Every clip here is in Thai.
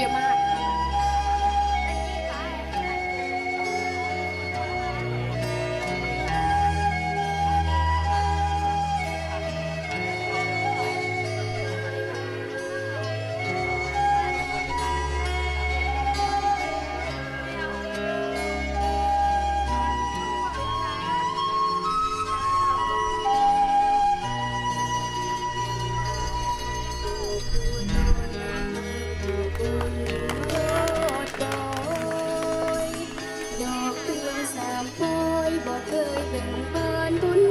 เยอะมาก บ่เคยเป็นบานบุญ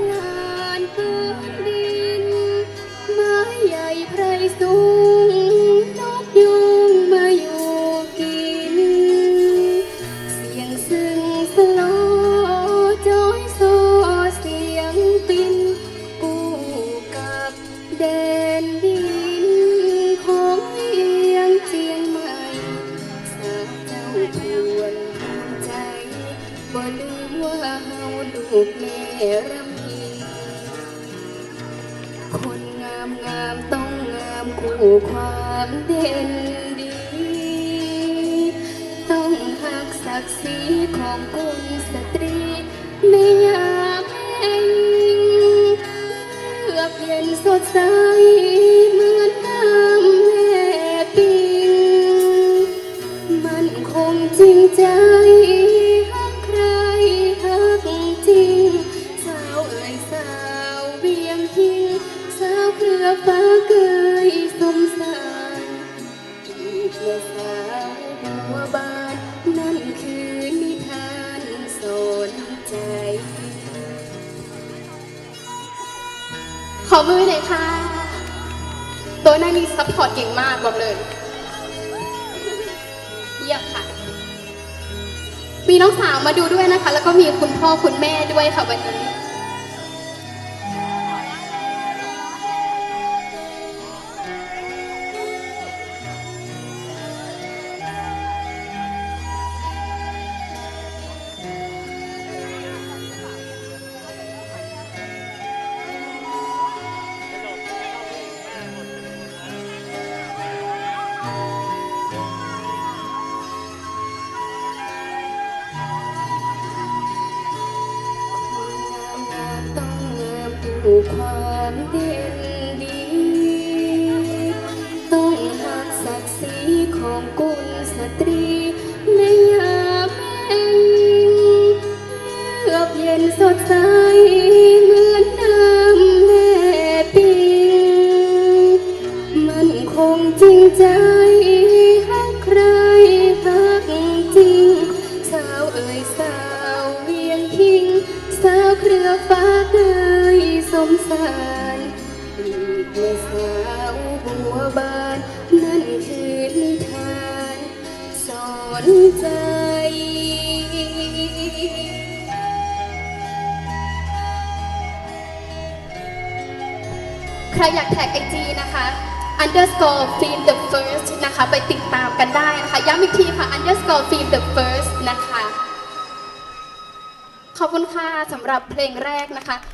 บ่ลืมว่าเฮาลูกแม่รำพีคนงามงามต้องงามคู่ความเด่นดี ต้องหักศักดิ์ศรีของกุลสตรีไม่อยากให้เลือกเย็นสดใสเหมือนน้ำแม่ปิงมันคงจริงใจ ฟ้าเกยสมสารอีกแค่สาวบัวบานนั่นคือนิทานสนใจ ขอมือหน่อยค่ะ ตัวหน้านี้ซัพพอร์ตเก่งมากบอกเลย เยี่ยมค่ะ มีน้องสาวมาดูด้วยนะคะ แล้วก็มีคุณพ่อคุณแม่ด้วยค่ะวันนี้ ความเด่นดี ต้องหักศักดิ์ศรีของกุลสตรีในยามแห่งเลือกเย็นสดใสเหมือนน้ำแม่ปิงมันคงจริงใจหักใครหักจริง สาวเอ่ยสาวเวียงพิง สาวเครือฟ้า อนใจ ใครอยากแท็กไอจีนะคะ underscore film the first นะคะ ไปติดตามกันได้นะคะ ย้ำอีกทีค่ะ underscore film the first นะคะ ขอบคุณค่ะสำหรับเพลงแรกนะคะ